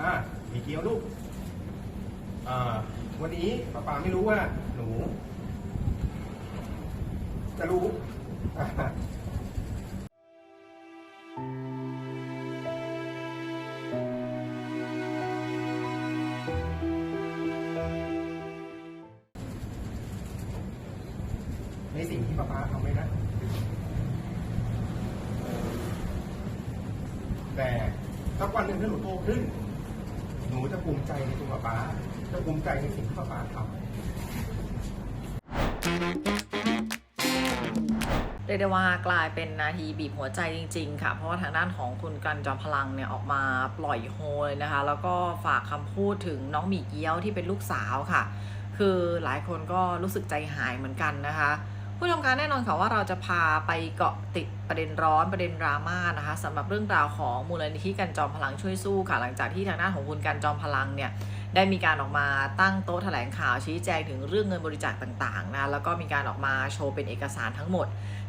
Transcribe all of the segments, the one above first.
อ่ามีเกียวลูกอ่าวันนี้ป้าปาไม่รู้ว่า หนู จะรู้อ่าในสิ่งที่ป้าปาทำไว้นะแต่ถ้าวันหนึ่งถ้าหนูโตขึ้น ภูมิใจในตัวป้าจะภูมิใจในสิ่งที่ป้าทำเรียกได้ว่ากลายเป็นนาทีบีบหัวใจจริง ๆ ค่ะ เพราะว่าทางด้านของคุณกันจอมพลังเนี่ยออกมาปล่อยโฮเลยนะคะ แล้วก็ฝากคำพูดถึงน้องหมีเกี้ยวที่เป็นลูกสาวค่ะ คือหลายคนก็รู้สึกใจหายเหมือนกันนะคะ ผู้ทำการแน่นอนค่ะว่าเราจะพาไปเกาะติด ประเด็นร้อนประเด็นดราม่านะคะสำหรับเรื่องราวของมูลนิธิกันจอมพลังช่วยสู้ค่ะ หลังจากที่ทางด้านของคุณกันจอมพลังเนี่ยได้มีการออกมาตั้งโต๊ะแถลงข่าวชี้แจงถึงเรื่องเงินบริจาคต่างๆนะแล้วก็มีการออกมาโชว์เป็นเอกสารทั้งหมด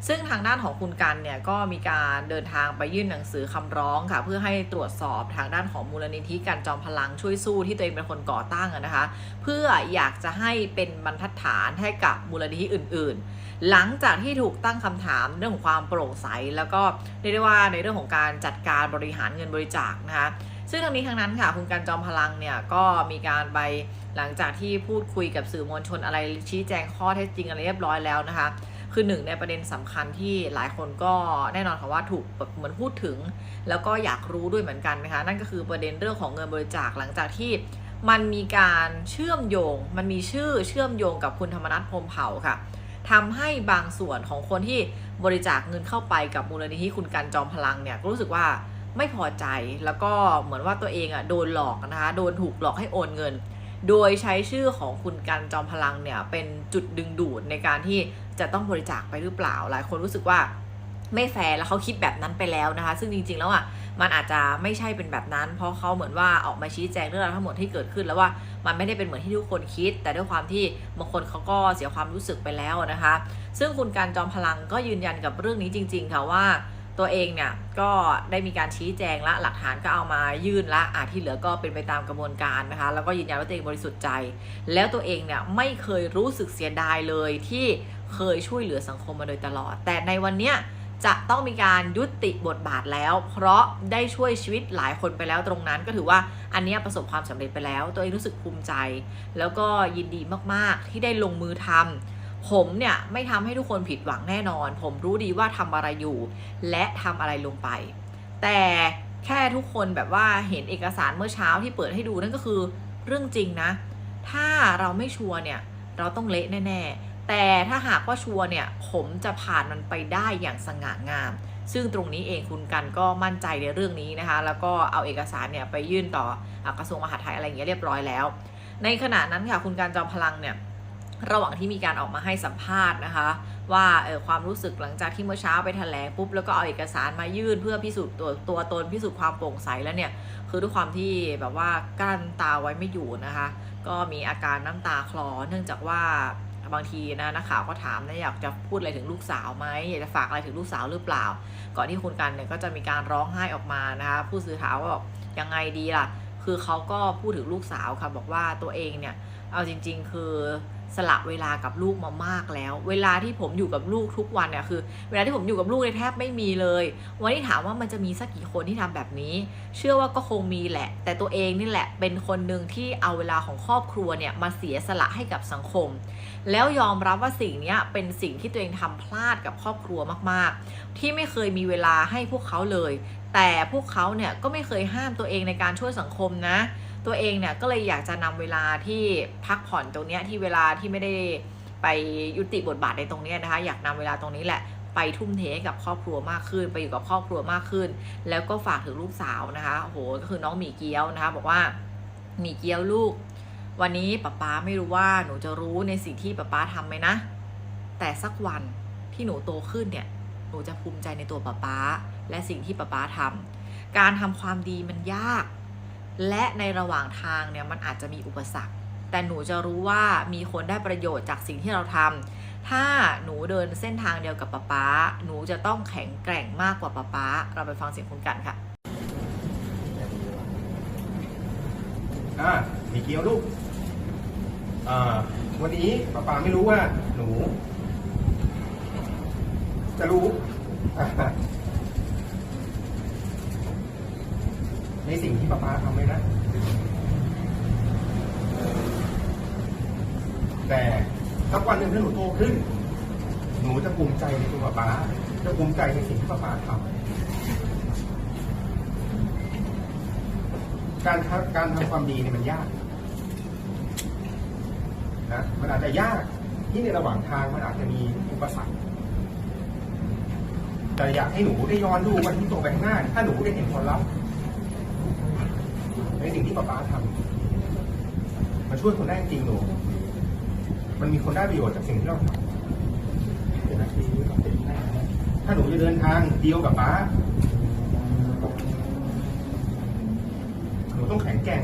ซึ่งทางด้านของคุณกันเนี่ยก็มีการเดินทางไปยื่นหนังสือคำร้องค่ะ เพื่อให้ตรวจสอบทางด้านของมูลนิธิกันจอมพลังช่วยสู้ที่ตัวเองเป็นคนก่อตั้งนะคะ เพื่ออยากจะให้เป็นบรรทัดฐานให้กับมูลนิธิอื่นๆ หลังจากที่ถูกตั้งคำถามเรื่องของความโปร่งใสแล้วก็เรียกได้ว่าในเรื่องของการจัดการบริหารเงินบริจาคนะคะซึ่งทั้งนี้ทั้งนั้นค่ะคุณการจอมพลังเนี่ยก็มีการไปหลังจากที่พูดคุยกับสื่อมวลชนอะไรชี้แจงข้อเท็จจริงอะไรเรียบร้อยแล้วนะคะ คือหนึ่งในประเด็นสำคัญที่หลายคนก็แน่นอนค่ะว่าถูกแบบเหมือนพูดถึง แล้วก็อยากรู้ด้วยเหมือนกันนะคะ นั่นก็คือประเด็นเรื่องของเงินบริจาคหลังจากที่มันมีการเชื่อมโยง มันมีชื่อเชื่อมโยงกับคุณธรรมนัฐพรหมเผ่าค่ะ ทำให้บางส่วนของคนที่บริจาคเงินเข้าไปกับมูลนิธิคุณกันจอมพลังเนี่ยก็รู้สึกว่าไม่พอใจแล้วก็เหมือนว่าตัวเองอะโดนหลอกนะคะ โดนถูกหลอกให้โอนเงิน โดยใช้ชื่อของคุณกันจอมพลังเนี่ยเป็นจุดดึงดูดในการที่จะต้องบริจาคไปหรือเปล่า หลายคนรู้สึกว่าไม่แฟร์แล้วเขาคิดแบบนั้นไปแล้วนะคะ ซึ่งจริง ๆ แล้วอะ มันอาจจะไม่ใช่เป็นแบบนั้น เพราะเขาเหมือนว่าออกมาชี้แจงเรื่องราวทั้งหมดที่เกิดขึ้น แล้วว่ามันไม่ได้เป็นเหมือนที่ทุกคนคิด แต่ด้วยความที่บางคนเขาก็เสียความรู้สึกไปแล้วนะคะ ซึ่งคุณการจอมพลังก็ยืนยันกับเรื่องนี้จริง ๆ ค่ะว่าตัวเองเนี่ยก็ได้มีการชี้แจงละหลักฐานก็เอามายื่นละอะที่เหลือก็เป็นไปตามกระบวนการนะคะ แล้วก็ยืนยันว่าตัวเองบริสุทธิ์ใจ แล้วตัวเองเนี่ยไม่เคยรู้สึกเสียดายเลยที่เคยช่วยเหลือสังคมมาโดยตลอด แต่ในวันเนี้ย จะต้องมีการยุติบทบาทแล้ว เพราะได้ช่วยชีวิตหลายคนไปแล้วตรงนั้น ก็ถือว่าอันนี้ประสบความสำเร็จไปแล้ว ตัวเองรู้สึกภูมิใจ แล้วก็ยินดีมากๆ ที่ได้ลงมือทำผมเนี่ยไม่ทำให้ทุกคนผิดหวังแน่นอน ผมรู้ดีว่าทำอะไรอยู่ และทำอะไรลงไป แต่แค่ทุกคนแบบว่าเห็นเอกสารเมื่อเช้าที่เปิดให้ดูนั่นก็คือเรื่องจริงนะ ถ้าเราไม่ชัวร์เนี่ยเราต้องเละแน่ ๆ แต่ถ้าหากว่าชัวร์เนี่ยผมจะผ่านมันไปได้อย่างสง่างาม ซึ่งตรงนี้เองคุณกันก็มั่นใจในเรื่องนี้นะคะ แล้วก็เอาเอกสารเนี่ยไปยื่นต่อกระทรวงมหาดไทยอะไรอย่างเงี้ยเรียบร้อยแล้ว ในขณะนั้นค่ะคุณการจอมพลังเนี่ยระหว่างที่มีการออกมาให้สัมภาษณ์นะคะ ว่าเออความรู้สึกหลังจากที่เมื่อเช้าไปแถลงปุ๊บแล้วก็เอาเอกสารมายื่นเพื่อพิสูจน์ตัวตัวตนพิสูจน์ความโปร่งใสแล้วเนี่ยคือด้วยความที่แบบว่ากั้นตาไว้ไม่อยู่นะคะ ก็มีอาการน้ำตาคลอเนื่องจากว่า บางทีนะนักข่าวก็ถามนะอยากจะพูดอะไรถึงลูกสาวไหมอยากจะฝากอะไรถึงลูกสาวหรือเปล่า ก่อนที่คุณกันเนี่ยก็จะมีการร้องไห้ออกมานะคะผู้สื่อข่าวก็บอกยังไงดีล่ะ คือเขาก็พูดถึงลูกสาวค่ะบอกว่าตัวเองเนี่ยเอาจริง ๆ คือ สละเวลากับลูกมามากแล้ว เวลาที่ผมอยู่กับลูกทุกวันเนี่ยคือ เวลาที่ผมอยู่กับลูกเนี่ยแทบไม่มีเลย วันนี้ถามว่ามันจะมีสักกี่คนที่ทำแบบนี้ เชื่อว่าก็คงมีแหละ แต่ตัวเองนี่แหละ เป็นคนหนึ่งที่เอาเวลาของครอบครัวเนี่ยมาเสียสละให้กับสังคม แล้วยอมรับว่าสิ่งนี้เป็นสิ่งที่ตัวเองทำพลาดกับครอบครัวมาก ๆ ที่ไม่เคยมีเวลาให้พวกเขาเลย แต่พวกเขาเนี่ยก็ไม่เคยห้ามตัวเองในการช่วยสังคมนะ ตัวเองเนี่ยก็เลยอยากจะนำเวลาที่พักผ่อนตรงเนี้ยที่เวลาที่ไม่ได้ไปยุติบทบาทในตรงเนี้ยนะคะ อยากนำเวลาตรงนี้แหละไปทุ่มเทให้กับครอบครัวมากขึ้น ไปอยู่กับครอบครัวมากขึ้น แล้วก็ฝากถึงลูกสาวนะคะโหก็คือน้องหมีเกี๊ยวนะคะ บอกว่าหมีเกี๊ยวลูก วันนี้ป๊าป๊าไม่รู้ว่าหนูจะรู้ในสิ่งที่ป๊าป๊าทำไหมนะ แต่สักวันที่หนูโตขึ้นเนี่ยหนูจะภูมิใจในตัวป๊าป๊าและสิ่งที่ป๊าป๊าทำการทำความดีมันยาก และในระหว่างทางเนี่ยมันอาจจะมีอุปสรรค แต่หนูจะรู้ว่ามีคนได้ประโยชน์จากสิ่งที่เราทำถ้าหนูเดินเส้นทางเดียวกับป๊าป๊า หนูจะต้องแข็งแกร่งมากกว่าป๊าป๊า เราไปฟังเสียงคุณกันค่ะอ่ามีเกี๊ยวลูกอ่าวันนี้ป้าป๊าไม่รู้ว่าหนู จะรู้ อ่า ในสิ่งที่ป้าปาทำเลยนะ แต่ถ้าวันหนึ่งถ้าหนูโตขึ้น หนูจะภูมิใจในตัวป้าจะภูมิใจในสิ่งที่ป้าปาทำการทำการทำความดีเนี่ยมันยากนะมันอาจจะยากที่ในระหว่างทางมันอาจจะมีอุปสรรคแต่อยากให้หนูได้ย้อนดูวันที่โตไปข้างหน้า ถ้าหนูได้เห็นผลลัพธ์ สิ่งที่ป้าป้าทำมันช่วยคนได้จริงหนู มันมีคนได้ประโยชน์จากสิ่งที่เราทำถ้าหนูจะเดินทางเดียวกับป้าหนูต้องแข็งแกร่ง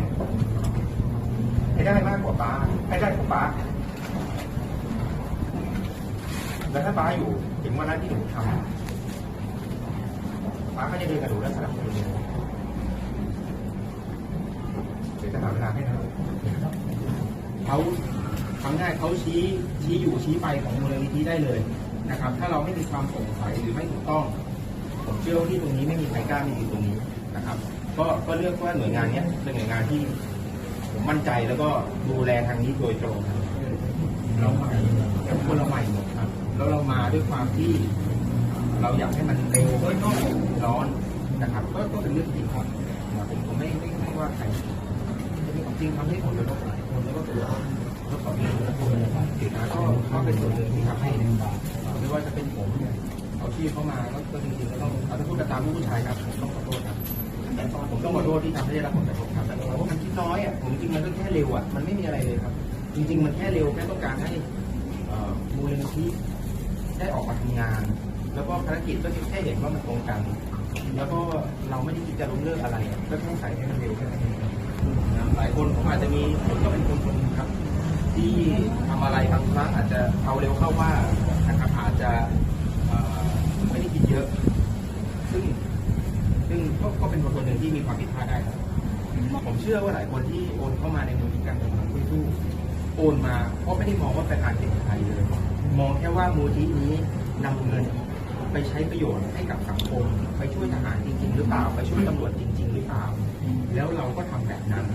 ให้ได้มากกว่าป้าให้ได้กว่าป้าแล้วถ้าป้าอยู่ถึงวันนั้นที่หนูทำป้าก็จะเดินกับหนูและสนับสนุนหนูเดี๋ยวจะหาเวลาให้นะเขาทำง่ายเขาชี้ชี้อยู่ชี้ไปของมูลนิธิได้เลยนะครับ ถ้าเราไม่มีความโปร่งใสหรือไม่ถูกต้อง ผมเชื่อว่าที่ตรงนี้ไม่มีใครกล้ามาอยู่ตรงนี้นะครับ ก็ก็เลือกว่าหน่วยงานเนี้ยเป็นหน่วยงานที่ผมมั่นใจแล้วก็ดูแลทางนี้โดยตรงครับเราใหม่ทุกคนเราใหม่หมดครับแล้วเรามาด้วยความที่ เราอยากให้มันเร็วก็ต้องร้อนนะครับ ก็ก็เป็นเรื่องจริงครับผมผมไม่ไม่ไม่ว่าใคร จริงทำให้ผลกระทบหลายคนแล้วก็ตัวแล้วก็มีแล้วก็เป็นสินค้าก็ก็เป็นส่วนหนึ่งที่ทำให้ไม่ว่าจะเป็นผมเนี่ยเอาที่เข้ามาก็ก็จริงๆก็ต้องเอาถ้าพูดตามลูกผู้ชายครับผมต้องขอโทษครับผมต้องขอโทษที่ทำให้ได้รับผลกระทบครับแต่ว่ามันคิดน้อยอะผมจริงมันก็แค่เร็วอะมันไม่มีอะไรเลยครับ จริง ๆ มันแค่เร็วแค่ต้องการให้มูลนิธิได้ออกมาทำงาน แล้วก็ภารกิจก็แค่เห็นว่ามันตรงกัน แล้วก็เราไม่ได้คิดจะล้มเลิกอะไรอะก็แค่ใส่ให้มันเร็วแค่นั้นเอง หลายคนผมอาจจะมีผมก็เป็นคนคนหนึงครับ ที่ทำอะไรบางครั้งอาจจะเอาเร็วเข้าว่านะครับอาจจะไม่ได้คิดเยอะ ซึ่งซึ่งก็ก็เป็นคนคนหนึ่งที่มีความผิดพลาดได้ผมเชื่อว่าหลายคนที่โอนเข้ามาในมูลนิธิการกุศลสู้โอนมาเพราะไม่ได้มองว่าเป็นการเก็บใครเลย มองแค่ว่ามูลนิธินี้นำเงิน ไปใช้ประโยชน์ให้กับสังคม ไปช่วยทหารจริง ๆ หรือเปล่า ไปช่วยตำรวจจริง ๆ หรือเปล่า แล้วเราก็ทำแบบนั้น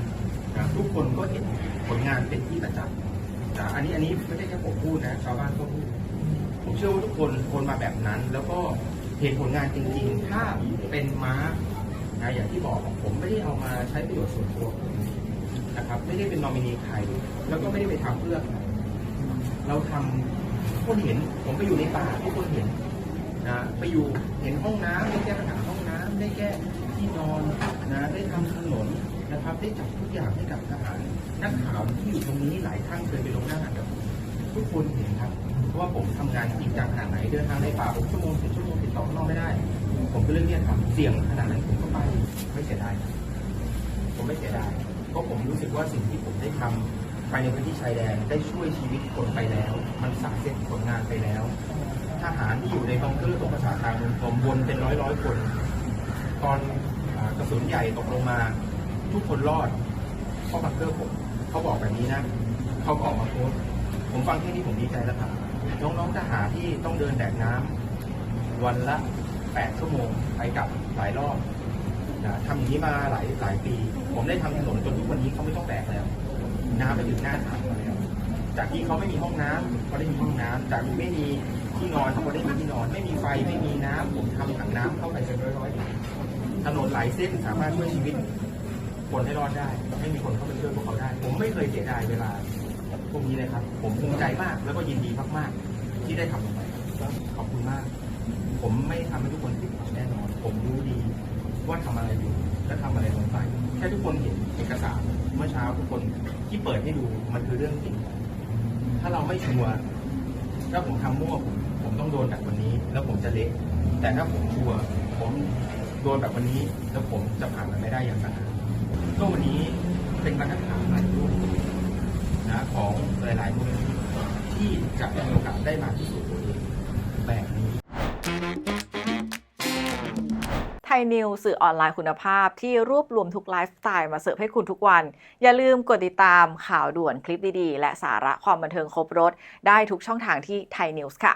นะทุกคนก็เห็นผลงานเป็นที่ประจักษ์อันนี้อันนี้ไม่ใช่แค่ผมพูดนะชาวบ้านก็พูดผมเชื่อว่าทุกคนคนมาแบบนั้น แล้วก็เห็นผลงานจริง ๆ ถ้าเป็นม้านะอย่างที่บอกผมไม่ได้เอามาใช้ประโยชน์ส่วนตัวนะครับ ไม่ได้เป็นนอมินีใครแล้วก็ไม่ได้ไปทำเพื่อ เราทำทุกคนเห็น ผมไปอยู่ในป่าทุกคนเห็น นะไปอยู่เห็นห้องน้ำได้แก้ปัญหาห้องน้ำได้แก้ที่นอนนะได้ทำถนนนะครับ ได้จัดทุกอย่างให้กับทหารนักข่าวที่อยู่ตรงนี้หลายท่านเคยไปลงหน้ากับทุกคนเห็นครับว่าผมทำงานจริงจังขนาดไหนเดินทางในป่าผมชั่วโมงสิบชั่วโมงติดต่อข้างนอกไม่ได้ ผมก็เลื่อกที่จะทำเสี่ยงขนาดนั้นผมก็ไปไม่เสียดายผมไม่เสียดายเพราะผมรู้สึกว่าสิ่งที่ผมได้ทำภายในพื้นที่ชายแดนได้ช่วยชีวิตคนไปแล้ว มันสักเสร็จผลงานไปแล้ว ทหารที่อยู่ในบังเกอร์ตรงภาษาทางผมวนเป็นร้อยร้อยๆคน ตอนอกระสุนใหญ่ตกลงมา ทุกคนรอดเพราะบังเกอร์ผมเขาบอกแบบนี้นะเขาก็ออกมาโพสผมฟังแค่นี้ผมดีใจแล้วครับน้องๆทหารที่ต้องเดินแดกน้ำวันละ8ชั่วโมงไปกลับหลายรอบนะทำอย่างนี้มาหลายหลายปี ผมได้ทำถนนจนทุกวันนี้เขาไม่ต้องแบกแล้ว น้ำไปถึงหน้าฐานมาแล้วจากที่เขาไม่มีห้องน้ำเขาได้มีห้องน้ำจากที่ไม่มี ที่นอนเขาได้มีที่นอน ไม่มีไฟไม่มีน้ำผมทำถังน้ำเข้าไปเป็นร้อยๆถังถนนหลายเส้นสามารถช่วยชีวิตคนให้รอดได้ไม่มีคนเข้าไปช่วยพวกเขาได้ ผมไม่เคยเสียดายเวลาพวกนี้เลยครับ ผมภูมิใจมากแล้วก็ยินดีมากๆ ที่ได้ทำลงไปขอบคุณมาก ผมไม่ทำให้ทุกคนผิดหวังแน่นอน ผมรู้ดีว่าทำอะไรอยู่และทำอะไรลงไปแค่ทุกคนเห็นเอกสารเมื่อเช้าทุกคนที่เปิดให้ดูมันคือเรื่องจริงถ้าเราไม่ชัวร์ถ้าผมทำมั่วผม ผมต้องโดนแบบวันนี้ แล้วผมจะเละแต่ถ้าผมชัวร์ผมโดนแบบวันนี้ แล้วผมจะผ่านมันไม่ได้อย่างสง่าก็วันนี้เป็นบรรดฐานหลายรูปนะของหลายๆมูลนิธิที่จะมีโอกาสได้มาที่สุดตัวเองแบบนี้ไทยยนิวสื่อออนไลน์คุณภาพที่รวบรวมทุกไลฟ์สไตล์มาเสิร์ฟให้คุณทุกวัน อย่าลืมกดติดตามข่าวด่วนคลิปดีๆ และสาระความบันเทิงครบรถ ได้ทุกช่องทางที่ไทยนิวส์ค่ะ